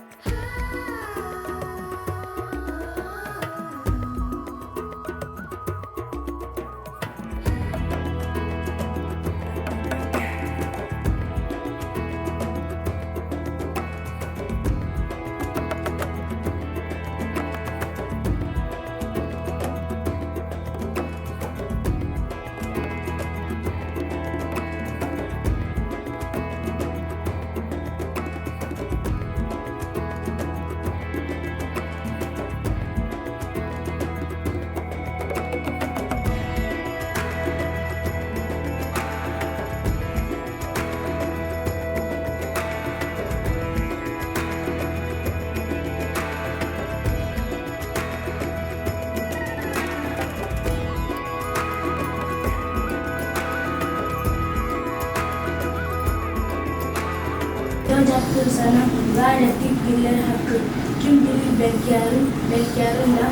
Ah. Soracaktır sana var ettik diller hakkı. Kim bilir bekkarın, bekkarın da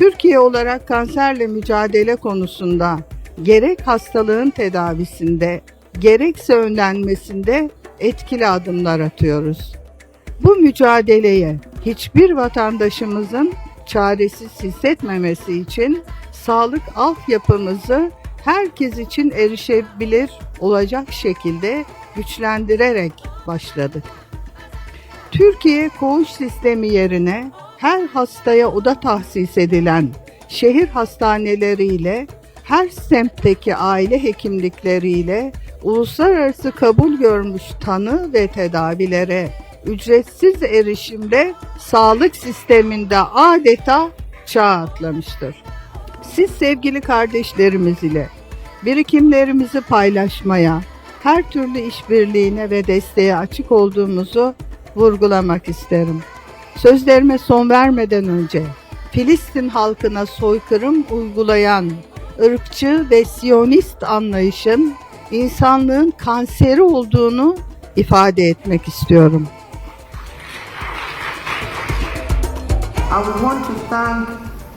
Türkiye olarak kanserle mücadele konusunda gerek hastalığın tedavisinde gerekse önlenmesinde etkili adımlar atıyoruz. Bu mücadeleye hiçbir vatandaşımızın çaresiz hissetmemesi için sağlık altyapımızı herkes için erişebilir olacak şekilde güçlendirerek başladık. Türkiye koğuş sistemi yerine her hastaya oda tahsis edilen şehir hastaneleriyle her semtteki aile hekimlikleriyle uluslararası kabul görmüş tanı ve tedavilere ücretsiz erişimde sağlık sisteminde adeta çağ atlamıştır. Siz sevgili kardeşlerimiz ile birikimlerimizi paylaşmaya, her türlü işbirliğine ve desteğe açık olduğumuzu vurgulamak isterim. Sözlerime son vermeden önce Filistin halkına soykırım uygulayan ırkçı ve siyonist anlayışın insanlığın kanseri olduğunu ifade etmek istiyorum. I would want to thank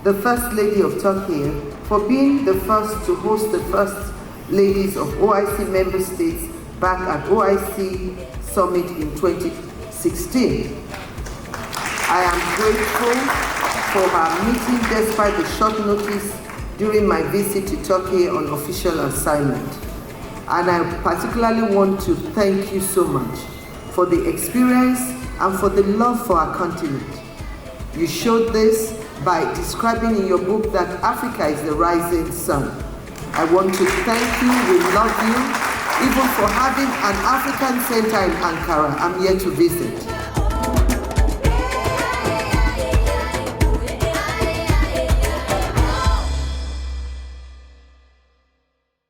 the First Lady of Turkey for being the first to host the First Ladies of OIC member states back at OIC Summit in 2016. I am grateful for her meeting despite the short notice during my visit to Turkey on official assignment. And I particularly want to thank you so much for the experience and for the love for our continent. You showed this by describing in your book that Africa is the rising sun. I want to thank you, we love you, even for having an African center in Ankara. I'm here to visit.